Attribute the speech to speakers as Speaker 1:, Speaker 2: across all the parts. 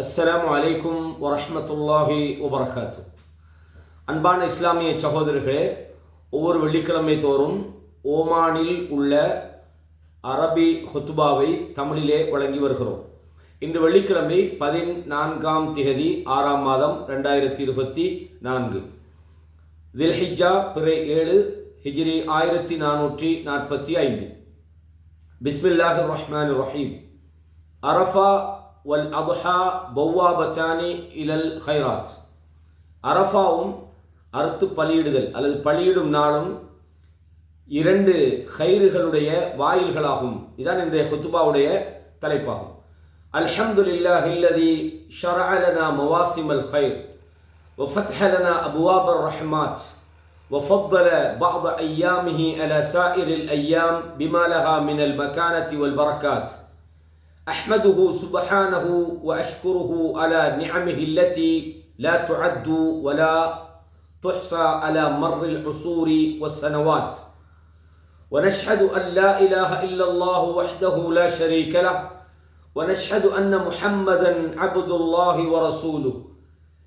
Speaker 1: அஸ்லாம் அலைக்கும் வரமத்துல்லாஹி வபரகாத்து. அன்பான இஸ்லாமிய சகோதரர்களே ஒவ்வொரு வெள்ளிக்கிழமை தோறும் ஓமானில் உள்ள அரபி ஹொத்துபாவை தமிழிலே வழங்கி வருகிறோம். இன்று வெள்ளிக்கிழமை பதினான்காம் திகதி ஆறாம் மாதம் ரெண்டாயிரத்தி இருபத்தி நான்கு. தில்ஹிஜா பிறை ஏழு ஹிஜ்ரி ஆயிரத்தி நானூற்றி நாற்பத்தி ஐந்து. பிஸ்மில்லாஹிர் ரஹ்மான் ரஹீம். அரஃபா வல் அபுஹா பௌவாபச்சானி இலல் ஹைராத் அரஃபாவும் அறுத்து பலியிடுதல் அல்லது பலியிடும் நாளும் இரண்டு ஹைறுகளுடைய வாயில்களாகும் இதான் இன்றைய ஹுத்துபாவுடைய தலைப்பாகும் அல்ஹம்துலில்லாஹ் இல்லதி ஷரஅ லனா மவாசிம் அல் ஹைர் وفتح لنا أبواب الرحمات وفضل بعض أيامه على سائر الأيام بما لها من المكانة والبركات أحمده سبحانه وأشكره على نعمه التي لا تعد ولا تحصى على مر العصور والسنوات. ونشهد أن لا إله إلا الله وحده لا شريك له. ونشهد أن محمدا عبد الله ورسوله.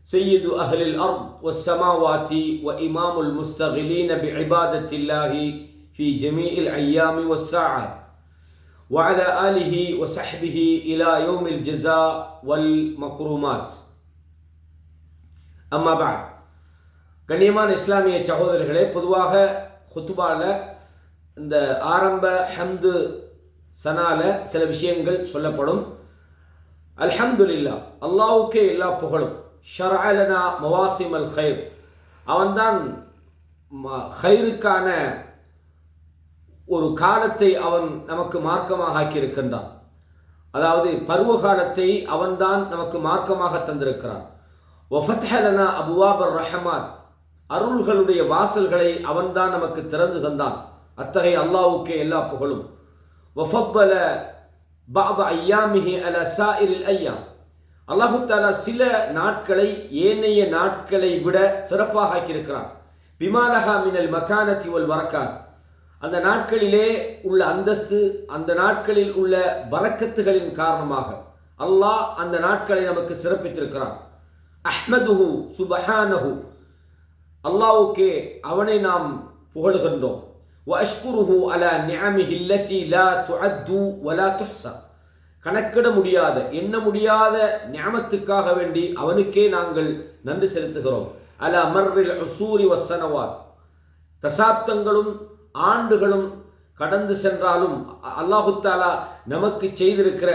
Speaker 1: سيد أهل الأرض والسماوات وإمام المستغلين بعبادة الله في جميع الأيام والساعات. وعلى آله وصحبه إلى يوم الجزاء والمكرمات أما بعد கண்ணியமான இஸ்லாமிய சகோதரர்களே பொதுவாக ஹுத்துபாவில் இந்த ஆரம்ப ஹம்து சனால சில விஷயங்கள் சொல்லப்படும் அல்ஹம்துலில்லா அல்லாவுக்கே எல்லா புகழும் ஷரஅலனா மவாசிம் அல் ஹைர் அவன்தான் ஹைருக்கான ஒரு காலத்தை அவன் நமக்கு மார்க்கமாக ஆக்கியிருக்கின்றான். அதாவது பருவ காலத்தை அவன்தான் நமக்கு மார்க்கமாக தந்திருக்கிறான். ஒஃபத்ஹலனா அபுவாபர் ரஹமாத் அருள்களுடைய வாசல்களை அவன்தான் நமக்கு திறந்து தந்தான். அத்தகைய அல்லாவுக்கே எல்லா புகழும். வஃபப்பல பாப ஐயாமிஹி அல சாயிரில் ஐயாம். அல்லாஹு தாலா சில நாட்களை ஏனைய நாட்களை விட சிறப்பாக ஆக்கியிருக்கிறான். பிமாலஹா மினல் மகானத்தி ஒல் வரக்காத் அந்த நாட்களிலே உள்ள அந்தஸ்து அந்த நாட்களில் உள்ள வரக்கத்துகளின் காரணமாக அல்லாஹ் அந்த நாட்களை நமக்கு சிறப்பித்திருக்கிறான். அஹ்மதுஹு சுபஹானஹு. அல்லாவுக்கே அவனை நாம் புகழுகின்றோம். வஷ்குருஹு அல நியமிஹி இல்லத்தி லா துஅத்து வலா துஹ்சா. கணக்கிட முடியாத எண்ண முடியாத ஞாமத்துக்காக வேண்டி அவனுக்கே நாங்கள் நன்றி செலுத்துகிறோம். அல மர்ரில் சூரி வசனவாத் தசாப்தங்களும் ஆண்டுகளும் கடந்து சென்றாலும் அல்லாஹுத்தாலா நமக்கு செய்திருக்கிற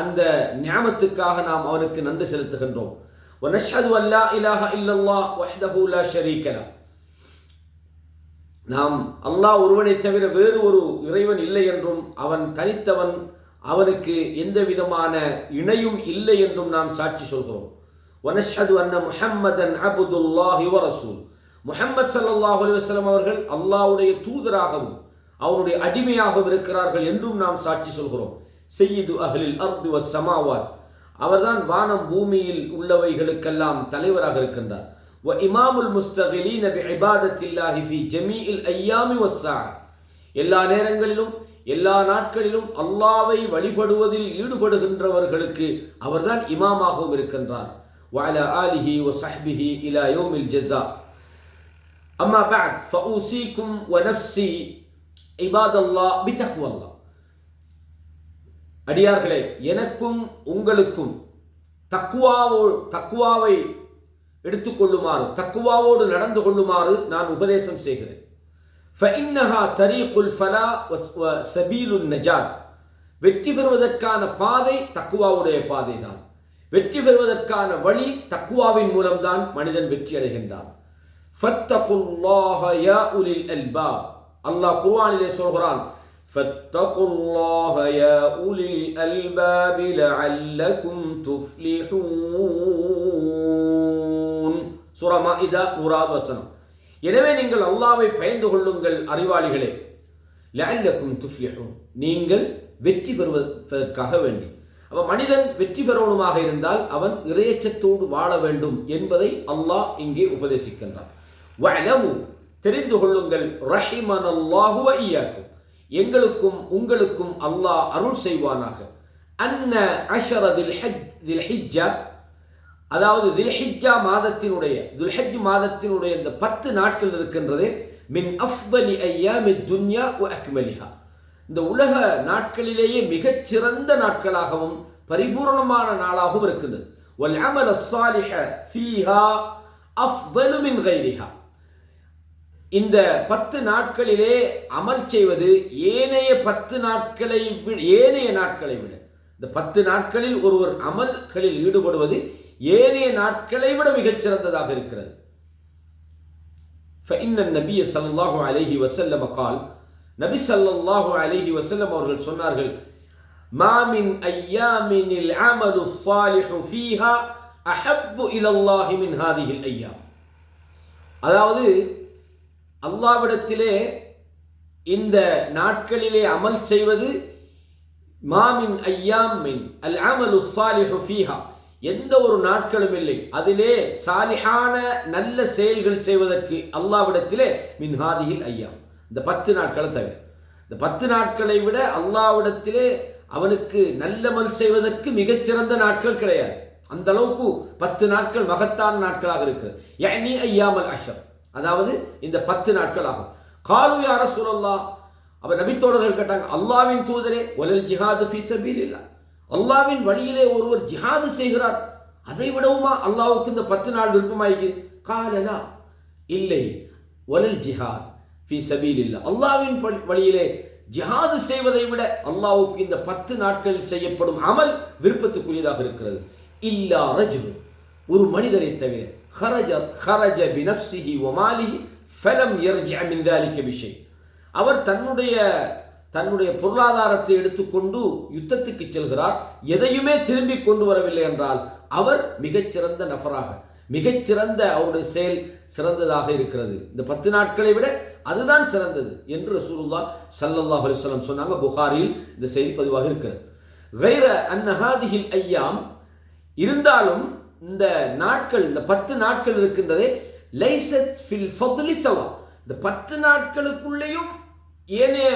Speaker 1: அந்த ஞாபத்துக்காக நாம் அவனுக்கு நன்றி செலுத்துகின்றோம். ونشهد أن لا إله إلا الله وحده நாம் அல்லாஹ் ஒருவனை தவிர வேறு ஒரு இறைவன் இல்லை என்றும் அவன் தனித்தவன் அவனுக்கு எந்த விதமான இணையும் இல்லை என்றும் நாம் சாட்சி சொல்கிறோம். ஒனஷது அன்ன முஹம்மதன் அபுதுல்லாஹி வரசூல் முஹம்மது சல்லாஹ் அலுவலம் அவர்கள் அல்லாவுடைய தூதராகவும் அவனுடைய அடிமையாகவும் இருக்கிறார்கள் என்றும் நாம் சாட்சி சொல்கிறோம். செய்யுது அகலில் அர்து வ அவர்தான் வானம் பூமியில் உள்ளவைகளுக்கெல்லாம் தலைவராக இருக்கின்றார். வ இமாமுல் முஸ்தகிலி நபி இபாதத்தில்லாஹி ஃபி ஜமீஇல் ஐயாமி வஸ்ஸா எல்லா நேரங்களிலும் எல்லா நாட்களிலும் அல்லாவை வழிபடுவதில் ஈடுபடுகின்றவர்களுக்கு அவர்தான் இமாமாகவும் இருக்கின்றார். வஅலா ஆலிஹி வ சஹ்பிஹி இலா யௌமில் ஜஸா. أما بعد فأوصيكم ونفسي عباد الله بتقوى الله அடியார்களே எனக்கும் உங்களுக்கும் தக்குவாவோ தக்குவாவை எடுத்துக்கொள்ளுமாறு தக்குவாவோடு நடந்து கொள்ளுமாறு நான் உபதேசம் செய்கிறேன் فإنها طريق الفلاح وسبيل النجاة வெற்றி பெறுவதற்கான பாதை தக்குவாவுடைய பாதை தான் வெற்றி பெறுவதற்கான வழி தக்குவாவின் மூலம்தான் மனிதன் வெற்றி அடைகின்றான் ஃபத்தகுல்லாஹ யா உலில் அல்பாப் அல்லாஹ் குர்ஆனிலே சொல்கிறான் فاتقوا الله يا أولي الألباب لعلكم تفلحون சூரா மாஇதா நூறாவது வசனம் எனவே நீங்கள் அல்லாவை பயந்து கொள்ளுங்கள் அறிவாளிகளே லஅல்லக்கும் துஃப்லிஹூன் நீங்கள் வெற்றி பெறுவதற்காக வேண்டி அப்ப மனிதன் வெற்றி பெறவனுமாக இருந்தால் அவன் இறையச்சத்தோடு வாழ வேண்டும் என்பதை அல்லாஹ் இங்கே உபதேசிக்கின்றான் வலமு தெரிந்து கொள்ளுங்கள் ரஹிமன் அல்லாஹுவ ஈயாக்கும். எங்களுக்கும் உங்களுக்கும் அல்லாஹ் அருள் செய்வானாக. அன்ன அஷரதில் ஹஜ் தில் ஹிஜ்ஜா அதாவது தில்ஹிஜா மாதத்தினுடைய துல்ஹஜ் மாதத்தினுடைய இந்த பத்து நாட்கள் இருக்கின்றது மின் அஃபலி ஐயா மின் துன்யா அக்மலிஹா. இந்த உலக நாட்களிலேயே மிகச்சிறந்த நாட்களாகவும் பரிபூர்ணமான நாளாகவும் இருக்கின்றது. ஒல் அமல சாலிஹ ஃபீஹா அஃபலு மின் கைரிஹா. இந்த பத்து நாட்களிலே அமல் செய்வது ஏனைய பத்து நாட்களை விட ஏனைய நாட்களை விட இந்த பத்து நாட்களில் ஒருவர் அமல்களில் ஈடுபடுவது ஏனைய நாட்களை விட மிகச் சிறந்ததாக இருக்கிறது فإن النبي صلى الله عليه وسلم قال நபி ஸல்லல்லாஹு அலைஹி வஸல்லம் அவர்கள் சொன்னார்கள் ما من أيام العمل الصالح فيها أحب إلى الله من هذه الأيام அதாவது அல்லாவிடத்திலே இந்த நாட்களிலே அமல் செய்வது மாமின் மின் அல் அமலு சாலிஹு ஃபீஹா. எந்த ஒரு நாட்களும் இல்லை. அதிலே சாலிஹான நல்ல செயல்கள் செய்வதற்கு அல்லாவிடத்திலே மின் ஹாதியில் ஐயாம். இந்த பத்து நாட்களை தவிர. இந்த பத்து நாட்களை விட அல்லாவிடத்திலே அவனுக்கு நல்லமல் செய்வதற்கு மிகச்சிறந்த நாட்கள் கிடையாது. அந்த அளவுக்கு பத்து நாட்கள் மகத்தான நாட்களாக இருக்கிறது. ஐயாமல் அஷர். அதாவது இந்த பத்து நாட்கள் ஆகும் காலு யார சூழல்லா அவர் நபித்தோழர்கள் கேட்டாங்க அல்லாவின் தூதரே ஒலல் ஜிஹாது ஃபி இல்லா அல்லாவின் வழியிலே ஒருவர் ஜிஹாது செய்கிறார் அதை விடவுமா அல்லாவுக்கு இந்த பத்து நாள் விருப்பமாயிருக்கு? காலனா இல்லை. ஒலல் ஜிஹாத் ஃபி சபீலில்லா அல்லாவின் வழியிலே ஜிஹாது செய்வதை விட அல்லாவுக்கு இந்த பத்து நாட்களில் செய்யப்படும் அமல் விருப்பத்துக்குரியதாக இருக்கிறது. இல்லா ரஜு ஒரு மனிதரை தவிர ஹரஜ ஹரஜ பினப்சிஹி ஒமாலிஹி ஃபலம் எர்ஜ மின் தாலிக்க விஷயம் அவர் தன்னுடைய தன்னுடைய பொருளாதாரத்தை எடுத்துக்கொண்டு யுத்தத்துக்கு செல்கிறார். எதையுமே திரும்பி கொண்டு வரவில்லை என்றால் அவர் மிகச்சிறந்த நபராக மிகச்சிறந்த அவருடைய செயல் சிறந்ததாக இருக்கிறது. இந்த பத்து நாட்களை விட அதுதான் சிறந்தது என்று ரசூலுல்லா சல்லல்லாஹ் அலிஸ்லாம் சொன்னாங்க. புகாரில் இந்த செய்தி பதிவாக இருக்கிறது. வைர அன்னஹாதிகில் ஐயாம். இருந்தாலும் இந்த நாட்கள் இந்த பத்து நாட்கள் இருக்கின்றதே லைசத் ஃபில் ஃபதுலி சவா. இந்த பத்து நாட்களுக்குள்ளேயும் ஏனைய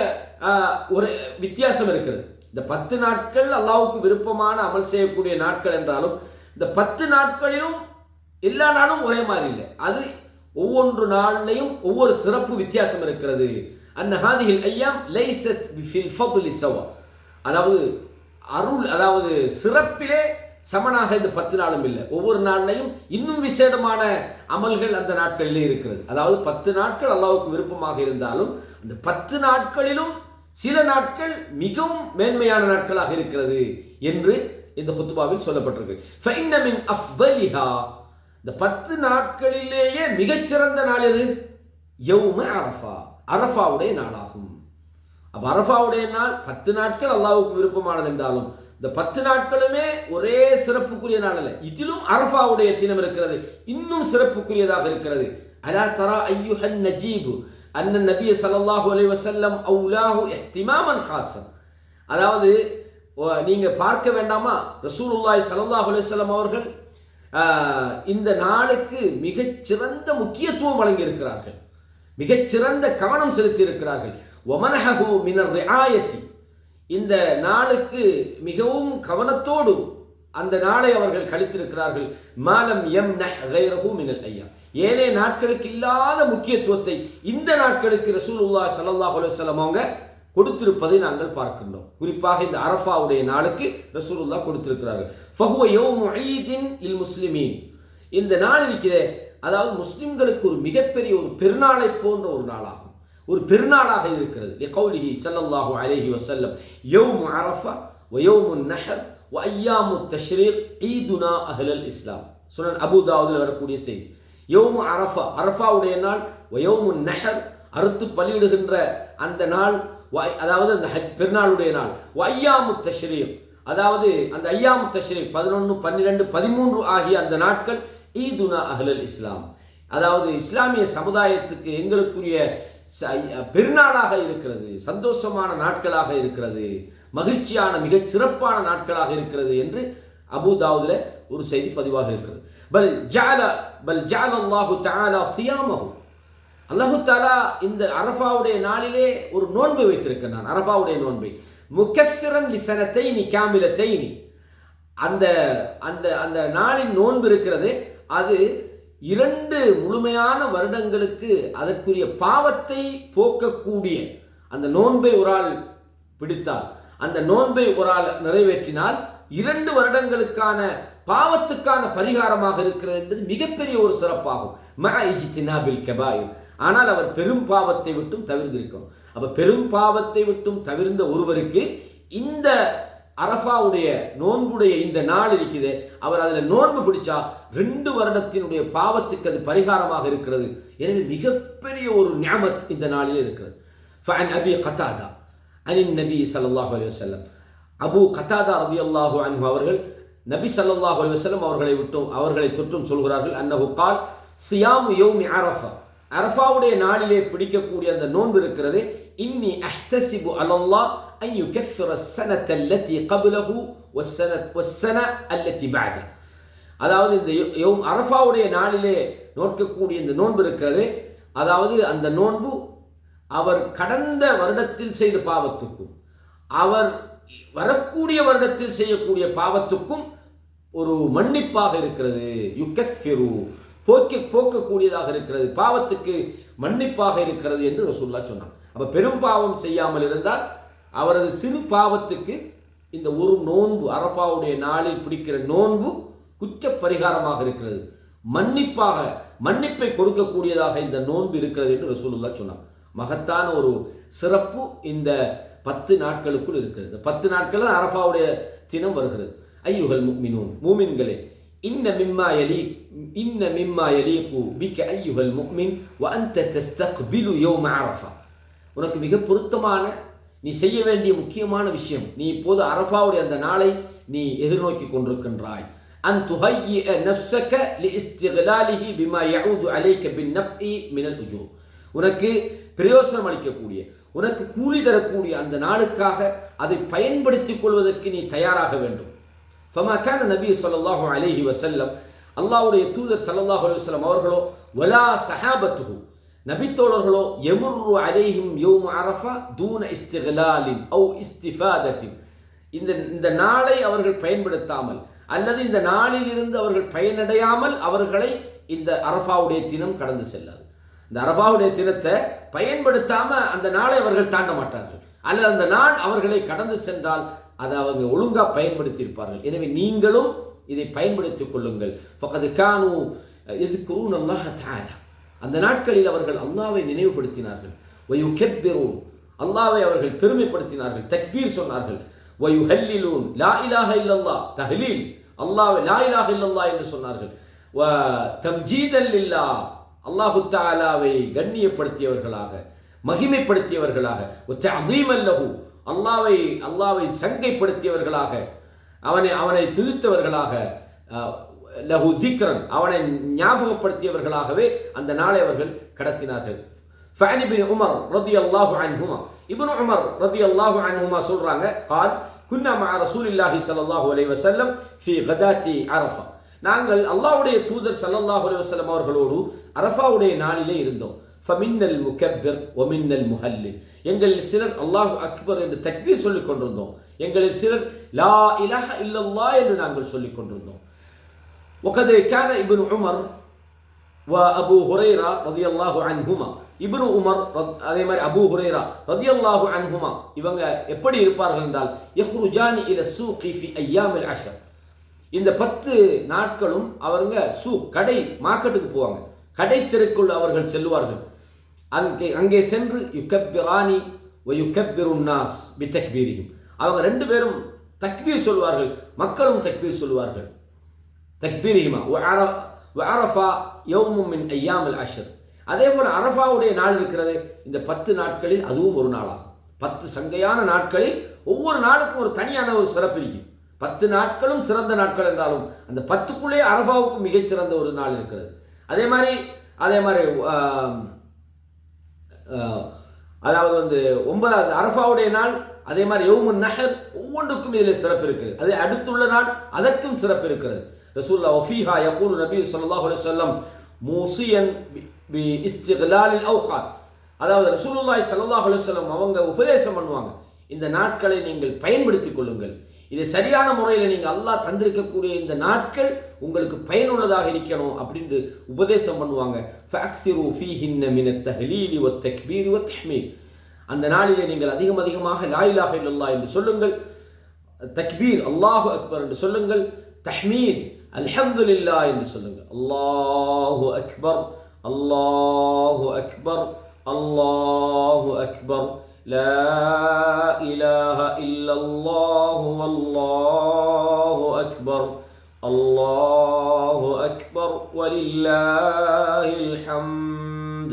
Speaker 1: ஒரு வித்தியாசம் இருக்கிறது. இந்த பத்து நாட்கள் அல்லாவுக்கு விருப்பமான அமல் செய்யக்கூடிய நாட்கள் என்றாலும் இந்த பத்து நாட்களிலும் எல்லா நாளும் ஒரே மாதிரி இல்லை. அது ஒவ்வொன்று நாள்லையும் ஒவ்வொரு சிறப்பு வித்தியாசம் இருக்கிறது. அந்த ஹாதிகள் ஐயாம் லைசத் ஃபில் ஃபதுலி சவா. அதாவது அருள் அதாவது சிறப்பிலே சமனாக இந்த பத்து நாளும் இல்லை. ஒவ்வொரு நாள்லையும் இன்னும் விசேடமான அமல்கள் அந்த நாட்களிலே இருக்கிறது. அதாவது பத்து நாட்கள் அல்லாவுக்கு விருப்பமாக இருந்தாலும் அந்த பத்து நாட்களிலும் சில நாட்கள் மிகவும் மேன்மையான நாட்களாக இருக்கிறது என்று இந்த ஹுத்துபாவில் சொல்லப்பட்டிருக்கு. இந்த பத்து நாட்களிலேயே மிகச்சிறந்த நாள் எது? யௌம அரஃபா. அரஃபாவுடைய நாளாகும். அப்போ அரஃபாவுடைய நாள் பத்து நாட்கள் அல்லாவுக்கு விருப்பமானது என்றாலும் இந்த பத்து நாட்களுமே ஒரே சிறப்புக்குரிய நாள் இதிலும் அரஃபாவுடைய தினம் இருக்கிறது. இன்னும் சிறப்புக்குரியதாக இருக்கிறது. அலா தரா ஐயுஹன் நஜீபு. அண்ணன் நபிய சல்லாஹு அலி வசல்லம் அவுலாஹு இஹ்திமாமன் ஹாசன் அதாவது ஓ, நீங்க பார்க்க வேண்டாமா? ரசூலுல்லாய் சல்லாஹு அலைஹி அவர்கள் இந்த நாளுக்கு மிகச்சிறந்த முக்கியத்துவம் வழங்கி இருக்கிறார்கள் மிகச்சிறந்த கவனம் செலுத்தி இருக்கிறார்கள் ஒமனஹு மினர் ஆயத்தி இந்த நாளுக்கு மிகவும் கவனத்தோடு அந்த நாளை அவர்கள் கழித்திருக்கிறார்கள். மாலம் எம் கைரஹு மினல் ஐயா. ஏனைய நாட்களுக்கு இல்லாத முக்கியத்துவத்தை இந்த நாட்களுக்கு ரசூலுல்லா ஸல்லல்லாஹு அலுவலம் அவங்க கொடுத்திருப்பதை நாங்கள் பார்க்கின்றோம். குறிப்பாக இந்த அரஃபாவுடைய நாளுக்கு ரசூலுல்லாஹ் கொடுத்திருக்கிறார்கள். ஃபஹுவ யௌமு ஈதின் லில் முஸ்லிமீன். இந்த நாள் இருக்கிற அதாவது முஸ்லிம்களுக்கு ஒரு மிகப்பெரிய ஒரு பெருநாளை போன்ற ஒரு நாளாகும். ஒரு பெருநாளாக இருக்கிறது. லிகௌலிஹி சல்லல்லாஹு அலைஹி வஸல்லம். யௌமு அரஃபா வ நஹர் வ அய்யாமு தஷ்ரீக் ஈதுனா அஹ்லல் இஸ்லாம். சுனன் அபுதாவுதில் வரக்கூடிய செய்தி. யோமு அரஃபா அரஃபாவுடைய நாள். வ நஹர் அறுத்து பலியிடுகின்ற அந்த நாள். அதாவது அந்த பெருநாளுடைய நாள். வ அய்யாமு தஷ்ரீக் அதாவது அந்த ஐயாமு தஷ்ரீக் பதினொன்று பன்னிரெண்டு பதிமூன்று ஆகிய அந்த நாட்கள் ஈதுனா அஹ்லல் இஸ்லாம். அதாவது இஸ்லாமிய சமுதாயத்துக்கு எங்களுக்குரிய பெருநாளாக இருக்கிறது சந்தோஷமான நாட்களாக இருக்கிறது மகிழ்ச்சியான மிகச் சிறப்பான நாட்களாக இருக்கிறது என்று அபுதாவுதில் ஒரு செய்தி பதிவாக இருக்கிறது. பல் ஜால பல் ஜால அல்லாஹு தாலா சியாமஹு. அல்லாஹு தாலா இந்த அரஃபாவுடைய நாளிலே ஒரு நோன்பை வைத்திருக்கிறான் அரஃபாவுடைய நோன்பை. முக்கஃபிரன் லிசனத்தைனி நீ அந்த அந்த அந்த நாளின் நோன்பு இருக்கிறது. அது இரண்டு முழுமையான வருடங்களுக்கு அதற்குரிய பாவத்தை போக்கக்கூடிய அந்த நோன்பை ஒரு ஆள் பிடித்தால் அந்த நோன்பை ஒரு ஆள் நிறைவேற்றினால் இரண்டு வருடங்களுக்கான பாவத்துக்கான பரிகாரமாக இருக்கிறது என்பது மிகப்பெரிய ஒரு சிறப்பாகும். மஇஜ்தினாபில் கபாயிர். ஆனால் அவர் பெரும் பாவத்தை விட்டும் தவிர்ந்திருக்கும். அப்ப பெரும் பாவத்தை விட்டும் தவிர்ந்த ஒருவருக்கு இந்த அரஃபாவுடைய நோன்புடைய இந்த நாள் இருக்குது அவர் அதில் நோன்பு பிடிச்சா ரெண்டு வருடத்தினுடைய பாவத்துக்கு அது பரிகாரமாக இருக்கிறது. எனவே மிகப்பெரிய ஒரு ஞாபத் இந்த நாளில் இருக்கிறது. ஃபன் அபி கத்தாதா அனின் நபி சல்லாஹு அலி வல்லம் அபு கத்தாதா ரதி அல்லாஹு அன்பு அவர்கள் நபி சல்லாஹூ அலி வல்லம் அவர்களை விட்டும் அவர்களை தொற்றும் சொல்கிறார்கள். அன்னஹு கால் சியாம் யோமி அரஃபா. அரஃபாவுடைய நாளிலே பிடிக்கக்கூடிய அந்த நோன்பு இருக்கிறது இன்னி அஹ்தசிபு அலல்லா அன் யுகஃபிர السنة التي قبله والسنة والسنة التي بعده அதாவது இந்த யௌ- யௌம் அரஃபாவுடைய நாளிலே நோக்கக்கூடிய இந்த நோன்பு இருக்கிறது அதாவது அந்த நோன்பு அவர் கடந்த வருடத்தில் செய்த பாவத்துக்கும் அவர் வரக்கூடிய வருடத்தில் செய்யக்கூடிய பாவத்துக்கும் ஒரு மன்னிப்பாக இருக்கிறது யுக்கஃபிரு போக்க போக்கக்கூடியதாக இருக்கிறது பாவத்துக்கு மன்னிப்பாக இருக்கிறது என்று ரசூல்லா சொன்னார் அப்ப பெரும் பாவம் செய்யாமல் இருந்தால் அவரது சிறு பாவத்துக்கு இந்த ஒரு நோன்பு அரஃபாவுடைய நாளில் பிடிக்கிற நோன்பு குற்ற பரிகாரமாக இருக்கிறது. மன்னிப்பாக மன்னிப்பை கொடுக்கக்கூடியதாக இந்த நோன்பு இருக்கிறது என்று ரசூலுல்லா சொன்னார் மகத்தான ஒரு சிறப்பு இந்த பத்து நாட்களுக்குள் இருக்கிறது. பத்து நாட்கள் அரஃபாவுடைய தினம் வருகிறது. ஐயுகள் முக்மினூன் மூமின்களே இன்ன மிம்மா எலி இன்ன மிம்மா யலீகு பிக ஐயுகள் முக்மின் வ அன்த தஸ்தக்பிலு யௌம அரஃபா. உனக்கு மிக பொருத்தமான நீ செய்ய வேண்டிய முக்கியமான விஷயம் நீ இப்போது அரஃபாவுடைய அந்த நாளை நீ எதிர்நோக்கி கொண்டிருக்கின்றாய். அன் துஹய்யிஅ நஃப்ஸக லிஸ்திகலாலிஹி பிமா யஊது அலைக பின்னஃப்இ மினல் உஜூர். உனக்கு பிரயோசனம் அளிக்கக்கூடிய உனக்கு கூலி தரக்கூடிய அந்த நாளுக்காக அதை பயன்படுத்திக் கொள்வதற்கு நீ தயாராக வேண்டும். ஃபமா கான நபி ஸல்லல்லாஹு அலைஹி வஸல்லம் அல்லாஹ்வுடைய தூதர் ஸல்லல்லாஹு அலைஹி வஸல்லம் அவர்களோ வலா சஹாபத்துஹு நபித்தோழர்களோ யமுர்ரு அலைஹும் யோம் அரஃபா தூன இஸ்திகலாலின் அவு இஸ்திஃபாதத்தின். இந்த இந்த நாளை அவர்கள் பயன்படுத்தாமல் அல்லது இந்த நாளில் இருந்து அவர்கள் பயனடையாமல் அவர்களை இந்த அரஃபாவுடைய தினம் கடந்து செல்லாது. இந்த அரஃபாவுடைய தினத்தை பயன்படுத்தாம அந்த நாளை அவர்கள் தாண்ட மாட்டார்கள். அல்லது அந்த நாள் அவர்களை கடந்து சென்றால் அதை அவங்க ஒழுங்காக பயன்படுத்தியிருப்பார்கள். எனவே நீங்களும் இதை பயன்படுத்திக் கொள்ளுங்கள். ஃபகது கானு எதுக்குறூன் அல்லாஹ் தஆலா. அந்த நாட்களில் அவர்கள் அல்லாவை நினைவுபடுத்தினார்கள். வயுகெப்பிரூன். அல்லாவை அவர்கள் பெருமைப்படுத்தினார்கள். தக்பீர் சொன்னார்கள். வயுஹல்லிலூன். லா இலாக இல்லல்லா தஹலீல். அல்லாஹ் லா இலாக இல்லல்லா என்று சொன்னார்கள். வ தம்ஜீதல் இல்லா அல்லாஹு தாலாவை கண்ணியப்படுத்தியவர்களாக மகிமைப்படுத்தியவர்களாக. அல்லஹு அல்லாவை அல்லாவை சங்கைப்படுத்தியவர்களாக. அவனை அவனை துதித்தவர்களாக. லஹு திக்ரன் அவனை ஞாபகப்படுத்தியவர்களாகவே அந்த நாளை அவர்கள் கடத்தினார்கள் فعن ابن عمر رضي الله عنهما ابن عمر رضي الله عنهما சொல்றாங்க قال كنا مع رسول الله صلى الله عليه وسلم في غداة عرفة நாங்கள் அல்லாஹ்வுடைய தூதர் ஸல்லல்லாஹு அலைஹி வஸல்லம் அவர்களோடு அரஃபாவுடைய நாளிலே இருந்தோம் ஃபமின்னல் முகப்பிர் ஒமின்னல் முஹல்லில் எங்களில் சிலர் அல்லாஹ் அக்பர் என்று தக்பீர் சொல்லிக் கொண்டிருந்தோம் எங்களில் சிலர் லா இலஹ இல்லல்லாஹ் என்று நாங்கள் சொல்லிக் கொண்டிருந்தோம் وقد كان ابن عمر وابو هريره رضي الله عنهما இப்னு உமர் ரத்- அதே மாதிரி அபூ ஹுரைரா ரதியல்லாஹு அன்ஹுமா இவங்க எப்படி இருப்பார்கள் என்றால் யஹ்ருஜானி இல சூகி ஃபி ஐயாமில் அஷர் இந்த பத்து நாட்களும் அவங்க சூ கடை மார்க்கெட்டுக்கு போவாங்க கடை தெருக்குள் அவர்கள் செல்வார்கள் அங்கே அங்கே சென்று யுகப்பிரானி வ யுகப்பிருன் நாஸ் பி தக்பீரியும் அவங்க ரெண்டு பேரும் தக்பீர் சொல்வார்கள் மக்களும் தக்பீர் சொல்வார்கள் தக்பீரிஹிமா அரஃபா யோமும் மின் ஐயாமல் அஷர். அதே போல் அரஃபாவுடைய நாள் இருக்கிறது இந்த பத்து நாட்களில் அதுவும் ஒரு நாளாகும் பத்து சங்கையான நாட்களில் ஒவ்வொரு நாளுக்கும் ஒரு தனியான ஒரு சிறப்பு இருக்கும் பத்து நாட்களும் சிறந்த நாட்கள் என்றாலும் அந்த பத்துக்குள்ளே அரபாவுக்கு மிகச்சிறந்த ஒரு நாள் இருக்கிறது. அதே மாதிரி அதே மாதிரி அதாவது வந்து ஒன்பதாவது அரஃபாவுடைய நாள் அதே மாதிரி யோமு நகர் ஒவ்வொன்றுக்கும் இதில் சிறப்பு இருக்குது அதே அடுத்துள்ள நாள் அதற்கும் சிறப்பு இருக்கிறது. ரசூல்லா ஒஃபீஹா யகூல் நபி ஸல்லல்லாஹு அலைஹி வஸல்லம் மூசியன் பி இஸ்திக்லாலில் அவுகாத் அதாவது ரசூலுல்லாஹி ஸல்லல்லாஹு அலைஹி வஸல்லம் அவங்க உபதேசம் பண்ணுவாங்க. இந்த நாட்களை நீங்கள் பயன்படுத்தி கொள்ளுங்கள். இதை சரியான முறையில் நீங்கள் அல்லாஹ் தந்திருக்கக்கூடிய இந்த நாட்கள் உங்களுக்கு பயனுள்ளதாக இருக்கணும் அப்படின்ட்டு உபதேசம் பண்ணுவாங்க. ஃபஅக்ஸிரு ஃபீஹின்ன மின தஹலீலி வத் தக்பீர் வத் தஹ்மீர். அந்த நாளிலே நீங்கள் அதிகம் அதிகமாக லாயிலாக இல்லல்லா என்று சொல்லுங்கள். தக்பீர் அல்லாஹு அக்பர் என்று சொல்லுங்கள். தஹ்மீர் அல்ஹம்துலில்லாஹ் என்று சொல்லுங்கள் அல்லாஹு அக்பர் அல்லாஹு அக்பர் அல்லாஹு அக்பர் لا إله إلا الله والله أكبر الله أكبر ولله الحمد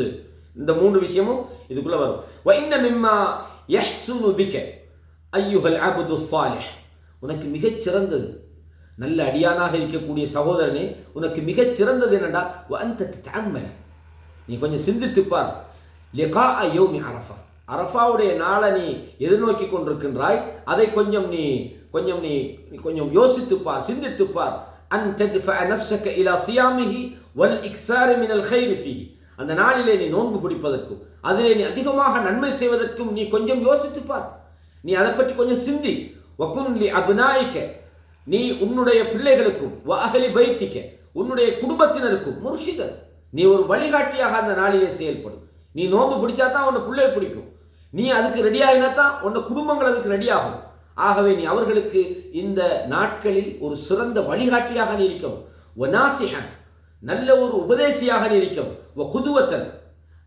Speaker 1: இந்த மூன்று விஷயமும் இதுக்குள்ள வரும் وإن مما يحسن بك أيها العبد الصالح உனக்கு மிகச் சிறந்தது நல்ல அடியானாக இருக்கக்கூடிய சகோதரனே உனக்கு மிகச் சிறந்தது என்னடா? அந்த தாமல் நீ கொஞ்சம் சிந்தித்துப்பார் லிகா யோமி அரஃபா. அரஃபாவுடைய நாளை நீ எதிர்நோக்கி கொண்டிருக்கின்றாய். அதை கொஞ்சம் நீ கொஞ்சம் நீ கொஞ்சம் யோசித்துப்பார் சிந்தித்துப்பார் அன் தஜ்ஃப நஃப்ஸக இலா சியாமிஹி வல் இக்ஸாரி மினல் கைரி அந்த நாளிலே நீ நோன்பு பிடிப்பதற்கும் அதிலே நீ அதிகமாக நன்மை செய்வதற்கும் நீ கொஞ்சம் யோசித்துப்பார் நீ அதை பற்றி கொஞ்சம் சிந்தி. வக்குன் லி அபிநாயிக்க நீ உன்னுடைய பிள்ளைகளுக்கும் வாகலி பைத்திக்க உன்னுடைய குடும்பத்தினருக்கும் முர்ஷிதர் நீ ஒரு வழிகாட்டியாக அந்த நாளிலே செயல்படும். நீ நோம்பு பிடிச்சா தான் உன்னை பிள்ளைகள் பிடிக்கும். நீ அதுக்கு ரெடி ஆகினா தான் உன்னை குடும்பங்கள் அதுக்கு ரெடி ஆகும். ஆகவே நீ அவர்களுக்கு இந்த நாட்களில் ஒரு சிறந்த வழிகாட்டியாக நீ இருக்கணும் ஒனாசிஹன் நல்ல ஒரு உபதேசியாக நீ இருக்கவும். ஒ குதுவத்தன்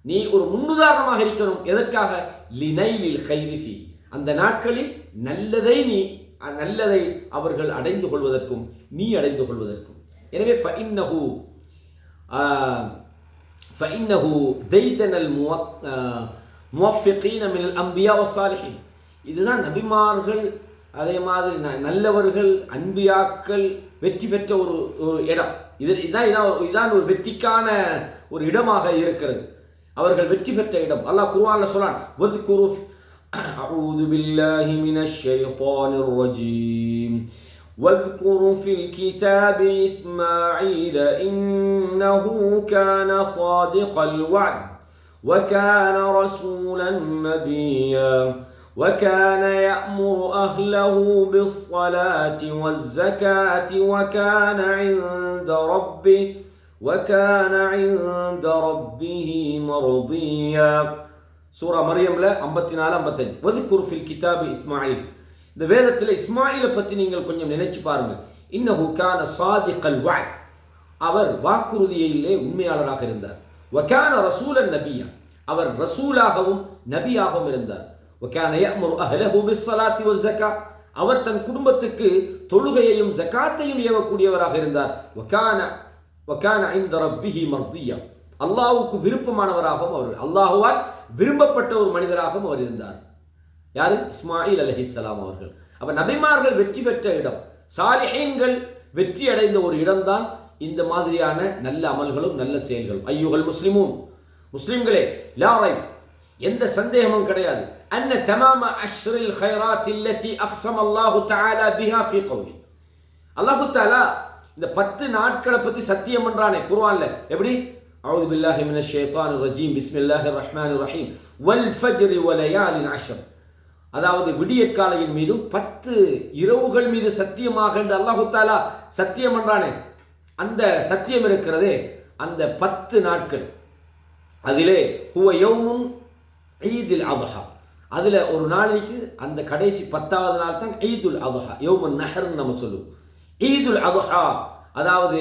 Speaker 1: நீ ஒரு முன்னுதாரணமாக இருக்கணும். எதற்காக? லினைலில் கைரிஃபி அந்த நாட்களில் நல்லதை நீ நல்லதை அவர்கள் அடைந்து கொள்வதற்கும் நீ அடைந்து கொள்வதற்கும். எனவே ஃபைன்னஹு ஃபைன்னஹு தெய்தனல் முவஃபிகீன மினல் அம்பியா வசாலிஹின் இதுதான் நபிமார்கள் அதே மாதிரி நல்லவர்கள் அன்பியாக்கள் வெற்றி பெற்ற ஒரு ஒரு இடம். இது இதான் இதான் இதான் ஒரு வெற்றிக்கான ஒரு இடமாக இருக்கிறது. அவர்கள் வெற்றி பெற்ற இடம். அல்லாஹ் குருவானில் சொன்னான் أعوذ بالله من الشيطان الرجيم. واذكر في الكتاب إسماعيل إنه كان صادق الوعد وكان رسولا نبيا وكان يأمر أهله بالصلاة والزكاة وكان عند ربه وكان عند ربه مرضيا. சூரா மரியம்ல ஐம்பத்தி நாலு ஐம்பத்தஞ்சு. வதுக்குரு குருஃபில் கிதாபி இஸ்மாயில். இந்த வேதத்தில் இஸ்மாயிலை பற்றி நீங்கள் கொஞ்சம் நினைச்சு பாருங்கள். இன்னஹு கான சாதி வாய் அவர் வாக்குறுதியிலே உண்மையாளராக இருந்தார். வக்கான ரசூலன் நபியா. அவர் ரசூலாகவும் நபியாகவும் இருந்தார். வக்கான யஅமுரு அஹ்லஹு பிஸ்ஸலாத்தி வஸ்ஸகா அவர் தன் குடும்பத்துக்கு தொழுகையையும் ஜக்காத்தையும் ஏவக்கூடியவராக இருந்தார். வக்கான வக்கான இந்த ரப்பிஹி மர்தியா. அல்லாஹ்வுக்கு விருப்பமானவராகவும் அவர் அல்லாஹுவால் விரும்பப்பட்ட ஒரு மனிதராகவும் அவர் இருந்தார். யாரு? இஸ்மாயில் அலைஹிஸ்ஸலாம் அவர்கள். அப்ப நபிமார்கள் வெற்றி பெற்ற இடம். சாலிஹீன்கள் வெற்றி அடைந்த ஒரு இடம்தான் இந்த மாதிரியான நல்ல அமல்களும் நல்ல செயல்களும். ஐயுகள் முஸ்லிமும் முஸ்லிம்களே லாரை எந்த சந்தேகமும் கிடையாது. அன்ன தமாம அஷ்ரில் ஹைராத் இல்லத்தி அக்ஸம் அல்லாஹு தஆலா பிஹா ஃபீ கௌலி அல்லாஹு தாலா இந்த பத்து நாட்களை பத்தி சத்தியம் பண்றானே குர்ஆன்ல. எப்படி? அவுது பில்லாஹி மினஷ் ஷைத்தானிர் ரஜீம் பிஸ்மில்லாஹிர் ரஹ்மானிர் ரஹீம் வல் ஃபஜ்ரி வலயாலின் அஷர் அதாவது விடியற்காலையின் மீதும் பத்து இரவுகள் மீது சத்தியமாக என்று அல்லாஹு தாலா சத்தியம் என்றானே. அந்த சத்தியம் இருக்கிறதே அந்த பத்து நாட்கள். அதிலே ஹுவ யௌமும் ஈதில் அவஹா அதில் ஒரு நாளைக்கு அந்த கடைசி பத்தாவது நாள் தான் ஈதுல் அவஹா யௌமுன் நஹர்னு நம்ம சொல்லுவோம். ஈதுல் அவஹா அதாவது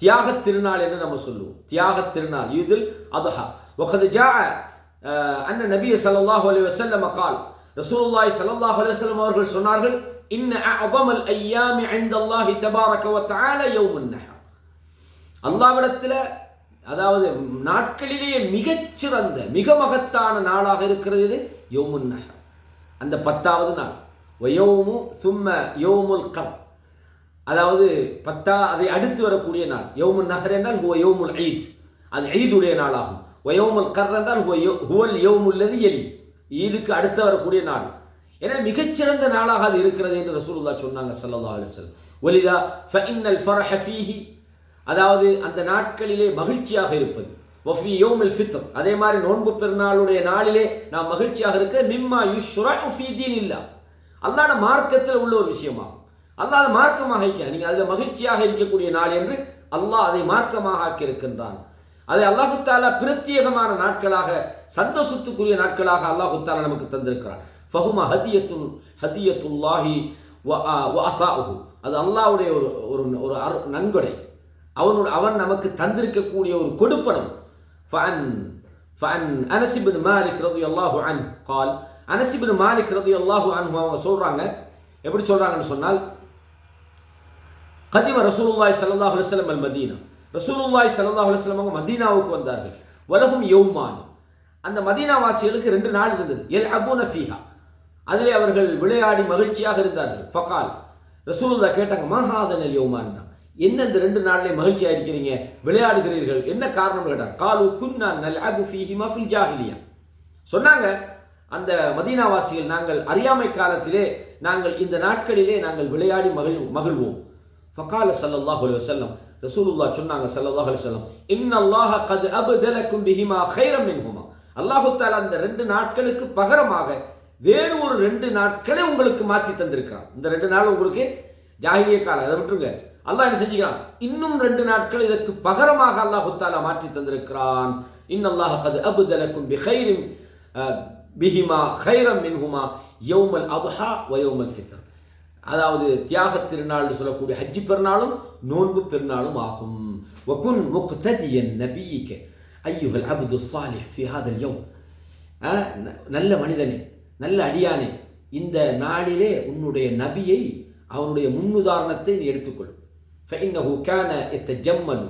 Speaker 1: தியாக திருநாள் என்று நம்ம சொல்லுவோம். தியாக திருநாள் இதில் அதுஹா. ஒகது ஜா அன்ன நபிய சல்லாஹ் அலி வசல்லம் கால் ரசூலுல்லாய் சல்லாஹ் அலி வல்லம் அவர்கள் சொன்னார்கள் இன்ன அபமல் ஐயாமி ஐந்தல்லாஹி தபாரக வ தஆல யௌமுன் நஹர். அல்லாஹ்விடத்தில் அதாவது நாட்களிலேயே மிகச்சிறந்த மிக மகத்தான நாளாக இருக்கிறது இது யௌமுன் அந்த பத்தாவது நாள். வயோமு சும்ம யோமுல் கப் அதாவது பத்தா அதை அடுத்து வரக்கூடிய நாள். யோமுல் நகர் என்றால் ஹுவ யோமுல் ஈத். அது ஈதுடைய நாளாகும். ஒயோமுல் கர் என்றால் ஹுவ யோ- ஹுவல் யோமுல்லது எலி ஈதுக்கு அடுத்து வரக்கூடிய நாள். ஏன்னா மிகச்சிறந்த நாளாக அது இருக்கிறது என்று ரசூலுல்லா சொன்னாங்க ஸல்லல்லாஹு அலைஹி ஒலிதா ஃபஇன்னல் ஃபரஹ ஃபீஹி. அதாவது அந்த நாட்களிலே மகிழ்ச்சியாக இருப்பது. ஒஃபி யோமில் ஃபித்ர். அதே மாதிரி நோன்பு பெருநாளுடைய நாளிலே நாம் மகிழ்ச்சியாக இருக்க மிம்மா யுஷ்ரா ஃபி இல்லா அல்லாஹ்ட மார்க்கத்தில் உள்ள ஒரு விஷயமாகும். அல்லாஹ் அதை மார்க்கமாக இருக்கிறான் நீங்கள் அதில் மகிழ்ச்சியாக இருக்கக்கூடிய நாள் என்று அல்லாஹ் அதை மார்க்கமாக ஆக்கியிருக்கின்றான். அதை அல்லாஹுத்தாலா பிரத்யேகமான நாட்களாக சந்தோஷத்துக்குரிய நாட்களாக அல்லாஹுத்தாலா நமக்கு தந்திருக்கிறான். ஃபஹுமா ஹதியத்துல் ஹதியத்துல்லாஹி அது அல்லாவுடைய ஒரு ஒரு ஒரு அர் நன்கொடை. அவனோட அவன் நமக்கு தந்திருக்கக்கூடிய ஒரு கொடுப்பனம். ஃபன் ஃபன் அனசிபின் மாலிக் ரதி அல்லாஹு அன் கால் அனசிபின் அவங்க சொல்கிறாங்க எப்படி சொல்கிறாங்கன்னு சொன்னால் கதிம ரசூலுல்லாய் சல்லாஹ் அலுவலம் அல் மதீனா. ரசூலுல்லாய் சல்லாஹ் அலுவலம் அவங்க மதீனாவுக்கு வந்தார்கள். வலகும் யௌமான். அந்த மதீனா வாசிகளுக்கு ரெண்டு நாள் இருந்தது. எல் அபூன ஃபீஹா. அதிலே அவர்கள் விளையாடி மகிழ்ச்சியாக இருந்தார்கள். ஃபகால். ரசூலுல்லா கேட்டாங்க மஹாதன் அல் யௌமான் என்ன இந்த ரெண்டு நாள்லேயே மகிழ்ச்சியா இருக்கிறீங்க? விளையாடுகிறீர்கள். என்ன காரணம் கேட்டாங்க. காலு குன்னா நல் அபு ஃபீஹிமா ஃபில் ஜாஹிலியா. சொன்னாங்க அந்த மதீனாவாசிகள் நாங்கள் அறியாமை காலத்திலே நாங்கள் இந்த நாட்களிலே நாங்கள் விளையாடி மகிழ் மகிழ்வோம். ஃபகால ஸல்லல்லாஹு அலைஹி வஸல்லம் ரசூலுல்லாஹ் சொன்னாங்க ஸல்லல்லாஹு அலைஹி வஸல்லம் இன்னல்லாஹ கத் அப்தலக்கும் பிஹிமா கைரம் மின்ஹுமா அல்லாஹு தஆலா அந்த ரெண்டு நாட்களுக்கு பகரமாக வேறு ஒரு ரெண்டு நாட்களை உங்களுக்கு மாற்றி தந்திருக்கிறான். இந்த ரெண்டு நாள் உங்களுக்கு ஜாகிலிய காலம். அதை விட்டுருங்க. அல்லாஹ் என்ன செஞ்சுக்கிறான்? இன்னும் ரெண்டு நாட்கள் இதற்கு பகரமாக அல்லாஹு தாலா மாற்றி தந்திருக்கிறான். இன்னல்லாஹ கத் அபுதலக்கும் பிஹைரிம் பிஹிமா ஹைரம் மின்ஹுமா யௌமல் அபஹா வயோமல் ஃபித்ர் அதாவது தியாக திருநாள் சொல்லக்கூடிய ஹஜ்ஜி பெருநாளும் நோன்பு பெருநாளும் ஆகும். வகுன் முக்ததியன் நபியிக்க ஐயுகல் அபுது சாலிஹ் ஃபி ஹாதல் யௌம். நல்ல மனிதனே நல்ல அடியானே இந்த நாளிலே உன்னுடைய நபியை அவனுடைய முன்னுதாரணத்தை நீ எடுத்துக்கொள். ஃபைன்னஹு கான இத்தஜம்மலு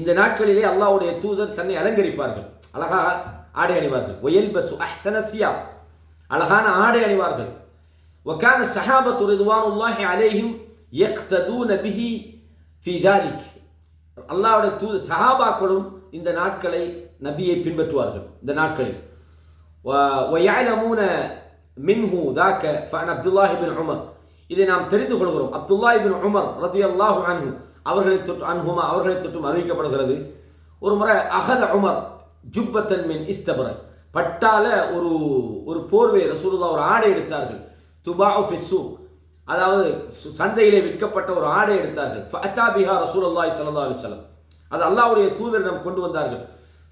Speaker 1: இந்த நாட்களிலே அல்லாஹ்வுடைய தூதர் தன்னை அலங்கரிப்பார்கள். அழகாக ஆடை அணிவார்கள். ஒயல்பசு அஹ்சனசியா அழகான ஆடை அணிவார்கள். وكان الصحابة رضوان الله عليهم يقتدون به في ذلك அல்லாஹ்வுடைய தூது சஹாபாக்களும் இந்த நாட்களை நபியை பின்பற்றுவார்கள் இந்த நாட்களில் ويعلمون منه ذاك فعن عبد الله بن عمر இதை நாம் தெரிந்து கொள்கிறோம் அப்துல்லா இபின் உமர் ரதி அல்லாஹு அன்ஹு அவர்களை தொட்டு அன்ஹுமா அவர்களை தொட்டும் அறிவிக்கப்படுகிறது ஒரு முறை அகத உமர் ஜுப்பத்தன் மின் இஸ்தபர பட்டால ஒரு ஒரு போர்வை ரசூலுல்லா ஒரு ஆடை எடுத்தார்கள் துபாஉ ஃபிஸ்ஸு அதாவது சந்தையிலே விற்கப்பட்ட ஒரு ஆடை எடுத்தார்கள். ஃபத்தா பிஹா ரசூலுல்லாஹி ஸல்லல்லாஹு அலைஹி வஸல்லம். அது அல்லாவுடைய தூதரிடம் கொண்டு வந்தார்கள்.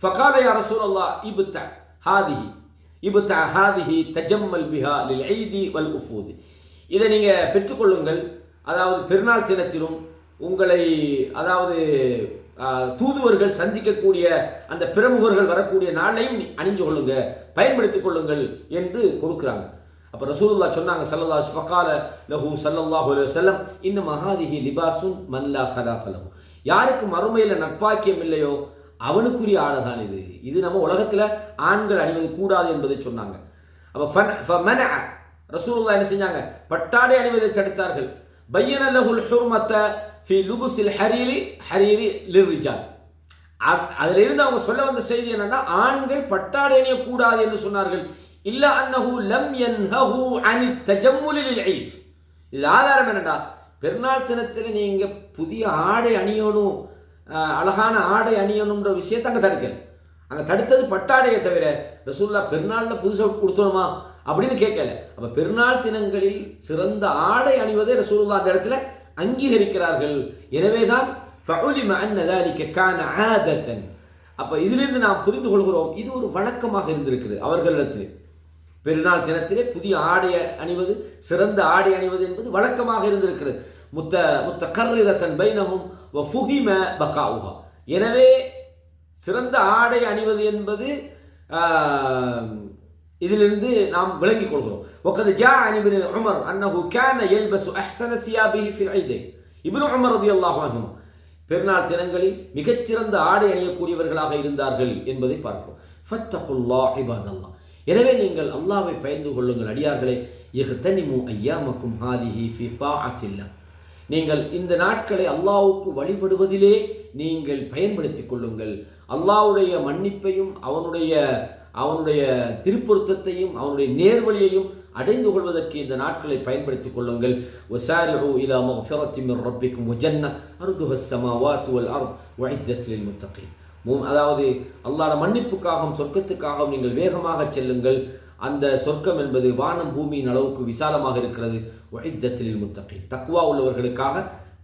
Speaker 1: ஃபகால யா ரசூலல்லாஹ் இப்த ஹாதிஹி இப்த ஹாதிஹி தஜம்மல் பிஹா லில் ஐதி வல் உஃபூதி. இதை நீங்கள் பெற்றுக்கொள்ளுங்கள். அதாவது பெருநாள் தினத்திலும் உங்களை அதாவது தூதுவர்கள் சந்திக்கக்கூடிய அந்த பிரமுகர்கள் வரக்கூடிய நாளையும் அணிஞ்சு கொள்ளுங்க பயன்படுத்திக் கொள்ளுங்கள் என்று கொடுக்குறாங்க. அப்போ ரசூலுல்லா சொன்னாங்க சல்லல்லா ஃபகால லஹூ சல்லல்லாஹு அலைஹி செல்லம் இன்னும் மகாதிகி லிபாசும் மல்லா ஹலாக யாருக்கு மறுமையில் நட்பாக்கியம் இல்லையோ அவனுக்குரிய ஆடை தான் இது. இது நம்ம உலகத்தில் ஆண்கள் அணிவது கூடாது என்பதை சொன்னாங்க. அப்போ ஃபன் ரசூலுல்லா என்ன செஞ்சாங்க? பட்டாடை அணிவதை தடுத்தார்கள். பையன லஹுல் ஹுர்மத்த ஃபி லுபுசில் ஹரீரி ஹரீரி லிர்ரிஜால். அதிலிருந்து அவங்க சொல்ல வந்த செய்தி என்னன்னா ஆண்கள் பட்டாடை அணியக்கூடாது என்று சொன்னார்கள். இல்ல அன்னஹு லம் யன்ஹஹு அனி தஜம்முலில் ஈத். இது ஆதாரம் என்னடா? பெருநாள் தினத்தில் நீங்கள் புதிய ஆடை அணியணும் அழகான ஆடை அணியணுன்ற விஷயத்தை அங்கே தடுக்கல. அங்கே தடுத்தது பட்டாடையை தவிர ரசூல்லா பெருநாளில் புதுசாக கொடுத்தணுமா அப்படின்னு கேட்கல. அப்போ பெருநாள் தினங்களில் சிறந்த ஆடை அணிவதை ரசூல்லா அந்த இடத்துல அங்கீகரிக்கிறார்கள். எனவே தான் அப்போ இதிலிருந்து நாம் புரிந்து கொள்கிறோம் இது ஒரு வழக்கமாக இருந்திருக்குது அவர்களிடத்தில். பெருநாள் தினத்திலே புதிய ஆடை அணிவது சிறந்த ஆடை அணிவது என்பது வழக்கமாக இருந்திருக்கிறது. முத்த முத்த கர்ரிரத்தன் பைனகும் ஃபுகிம பகாவுகா எனவே சிறந்த ஆடை அணிவது என்பது இதிலிருந்து நாம் விளங்கிக் கொள்கிறோம். ஒக்கது ஜா அனிபின் உமர் அன்னஹு கேன எல்பசு அஹ்சன சியாபிஹி ஃபில் ஐதே. இபின் உமர் ரதி அல்லாஹ் பெருநாள் தினங்களில் மிகச்சிறந்த ஆடை அணியக்கூடியவர்களாக இருந்தார்கள் என்பதை பார்க்கிறோம். ஃபத்தகுல்லா இபாதல்லா. எனவே நீங்கள் அல்லாவை பயந்து கொள்ளுங்கள். அடியார்களே இஹ்தனிமு ஐயாமக்கும் ஹாதிஹி ஃபி தாஅத்தில்லா நீங்கள் இந்த நாட்களை அல்லாவுக்கு வழிபடுவதிலே நீங்கள் பயன்படுத்திக் கொள்ளுங்கள். அல்லாவுடைய மன்னிப்பையும் அவனுடைய அவனுடைய திருப்பொருத்தத்தையும் அவனுடைய நேர்வழியையும் அடைந்து கொள்வதற்கு இந்த நாட்களை பயன்படுத்திக் கொள்ளுங்கள். ஒசாரிஹு இலா மஃபிரத்தி மின் ரப்பிக்கும் முஜன்ன அருதுஹஸ் சமாவாத் வல் அர்த் வழித்தத்தில் முத்தகீன். அதாவது அல்லாட மன்னிப்புக்காகவும் சொர்க்கத்துக்காகவும் நீங்கள் வேகமாக செல்லுங்கள். அந்த சொர்க்கம் என்பது வானம் பூமியின் அளவுக்கு விசாலமாக இருக்கிறது. வைத்தத்தில் முத்தகை தக்குவா உள்ளவர்களுக்காக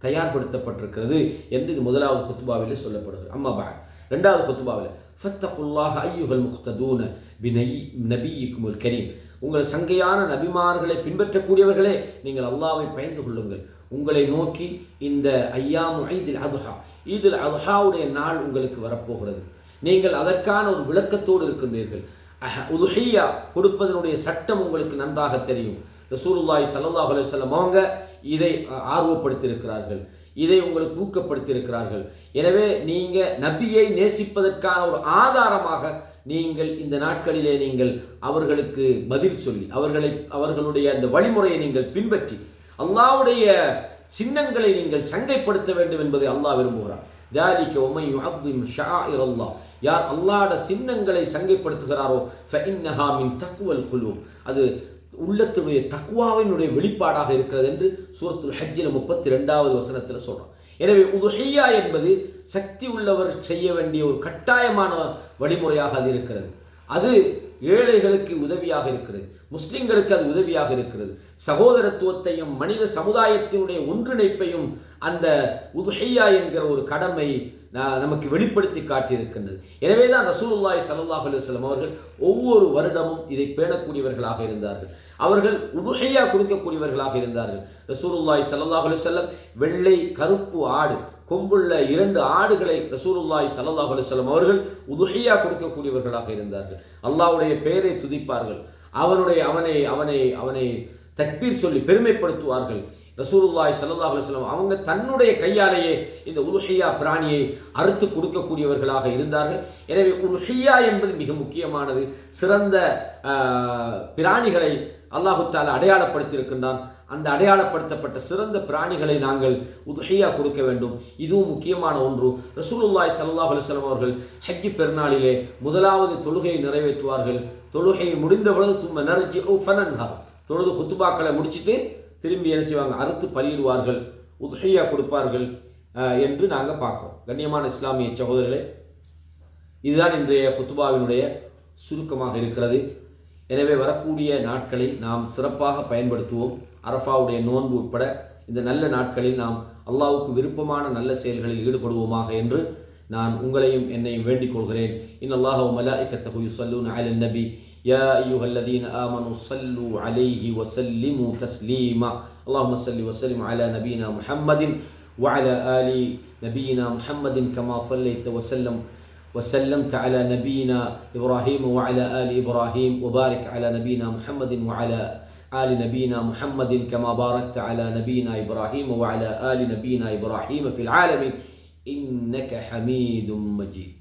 Speaker 1: தயார்படுத்தப்பட்டிருக்கிறது என்று இது முதலாவது ஹுத்துபாவில் சொல்லப்படுகிறது. அம்மா பா ரெண்டாவது ஹுத்துபாவில் ஃபத்தகுல்லாஹ் ஐயுகல் முக்ததூன பினை நபியிக்குமுல் கரீம். உங்கள் சங்கையான நபிமார்களை பின்பற்றக்கூடியவர்களே நீங்கள் அல்லாவை பயந்து கொள்ளுங்கள். உங்களை நோக்கி இந்த ஐயாமு ஐதில் அதுஹா ஈதுல் அதுஹாவுடைய நாள் உங்களுக்கு வரப்போகிறது. நீங்கள் அதற்கான ஒரு விளக்கத்தோடு இருக்கின்றீர்கள். அஹ், உதுஹியா கொடுப்பதனுடைய சட்டம் உங்களுக்கு நன்றாக தெரியும். ரசூலுல்லாஹி சல்லாஹ் அலுவலம் அவங்க இதை ஆர்வப்படுத்தியிருக்கிறார்கள். இதை உங்களுக்கு ஊக்கப்படுத்தியிருக்கிறார்கள். எனவே நீங்கள் நபியை நேசிப்பதற்கான ஒரு ஆதாரமாக நீங்கள் இந்த நாட்களிலே நீங்கள் அவர்களுக்கு பதில் சொல்லி அவர்களை அவர்களுடைய அந்த வழிமுறையை நீங்கள் பின்பற்றி அல்லாவுடைய சின்னங்களை நீங்கள் சங்கைப்படுத்த வேண்டும் என்பதை அல்லாஹ் விரும்புகிறார் தாலிக்க உமை அப்திம் ஷா இரல்லா யார் அல்லாட சின்னங்களை சங்கைப்படுத்துகிறாரோ ஃபஇன்னஹாமின் தக்குவல் குழு அது உள்ளத்துடைய தக்குவாவினுடைய வெளிப்பாடாக இருக்கிறது என்று சூரத்துல் ஹஜ்ஜில் முப்பத்தி ரெண்டாவது வசனத்தில் சொல்கிறோம் எனவே உதுஹையா என்பது சக்தி உள்ளவர் செய்ய வேண்டிய ஒரு கட்டாயமான வழிமுறையாக அது இருக்கிறது. அது ஏழைகளுக்கு உதவியாக இருக்கிறது. முஸ்லிம்களுக்கு அது உதவியாக இருக்கிறது. சகோதரத்துவத்தையும் மனித சமுதாயத்தினுடைய ஒன்றிணைப்பையும் அந்த உதுஹையா என்கிற ஒரு கடமை நமக்கு வெளிப்படுத்தி காட்டியிருக்கின்றது. எனவே தான் ரசூலுல்லாய் சல்லாஹ் அலுவலம் அவர்கள் ஒவ்வொரு வருடமும் இதை பேணக்கூடியவர்களாக இருந்தார்கள். அவர்கள் உதுஹையா கொடுக்கக்கூடியவர்களாக இருந்தார்கள். ரசூலுல்லாய் சல்லாஹ் அலுவலம் வெள்ளை கருப்பு ஆடு கொம்புள்ள இரண்டு ஆடுகளை ரசூலுல்லாய் சல்லாஹ் அலுவலம் அவர்கள் உதுஹியா கொடுக்கக்கூடியவர்களாக இருந்தார்கள். அல்லாவுடைய பெயரை துதிப்பார்கள். அவனுடைய அவனை அவனை அவனை தக்பீர் சொல்லி பெருமைப்படுத்துவார்கள். ரசூலுல்லாய் சல்லா அலுவலம் அவங்க தன்னுடைய கையாலேயே இந்த உலுஹியா பிராணியை அறுத்து கொடுக்கக்கூடியவர்களாக இருந்தார்கள். எனவே உலுஹையா என்பது மிக முக்கியமானது. சிறந்த பிராணிகளை அல்லாஹு தாலா அடையாளப்படுத்தியிருக்கின்றான். அந்த அடையாளப்படுத்தப்பட்ட சிறந்த பிராணிகளை நாங்கள் உதகையாக கொடுக்க வேண்டும். இதுவும் முக்கியமான ஒன்று. ரசூலுல்லாய் சல்லாஹ் அலுவலம் அவர்கள் ஹஜ்ஜி பெருநாளிலே முதலாவது தொழுகையை நிறைவேற்றுவார்கள். தொழுகையை முடிந்தவுடன் சும்மா நரஞ்சி ஓ ஃபனன்ஹா தொழுது ஹுத்துபாக்களை முடிச்சிட்டு திரும்பி என்ன செய்வாங்க? அறுத்து பலியிடுவார்கள். உதகையாக கொடுப்பார்கள் என்று நாங்கள் பார்க்குறோம். கண்ணியமான இஸ்லாமிய சகோதரர்களே இதுதான் இன்றைய ஹுத்துபாவினுடைய சுருக்கமாக இருக்கிறது. எனவே வரக்கூடிய நாட்களை நாம் சிறப்பாக பயன்படுத்துவோம். அரஃபாவுடைய நோன்பு உட்பட இந்த நல்ல நாட்களில் நாம் அல்லாஹ்வுக்கு விருப்பமான நல்ல செயல்களில் ஈடுபடுவோமாக என்று நான் உங்களையும் என்னையும் வேண்டிக் கொள்கிறேன் இன் அல்லாஹ் மலாஇக்கத்தஹு யுஸல்லூன அலன் நபி يا أيها الذين آمنوا صلوا عليه وسلموا تسليما اللهم صل وسلم على نبينا محمد وعلى آل نبينا محمد كما صليت وسلم وسلمت على نبينا إبراهيم وعلى آل إبراهيم وبارك على نبينا محمد وعلى آل نبينا محمد كما باركت على نبينا إبراهيم وعلى آل نبينا إبراهيم في العالمين. إنك حميد مجيد.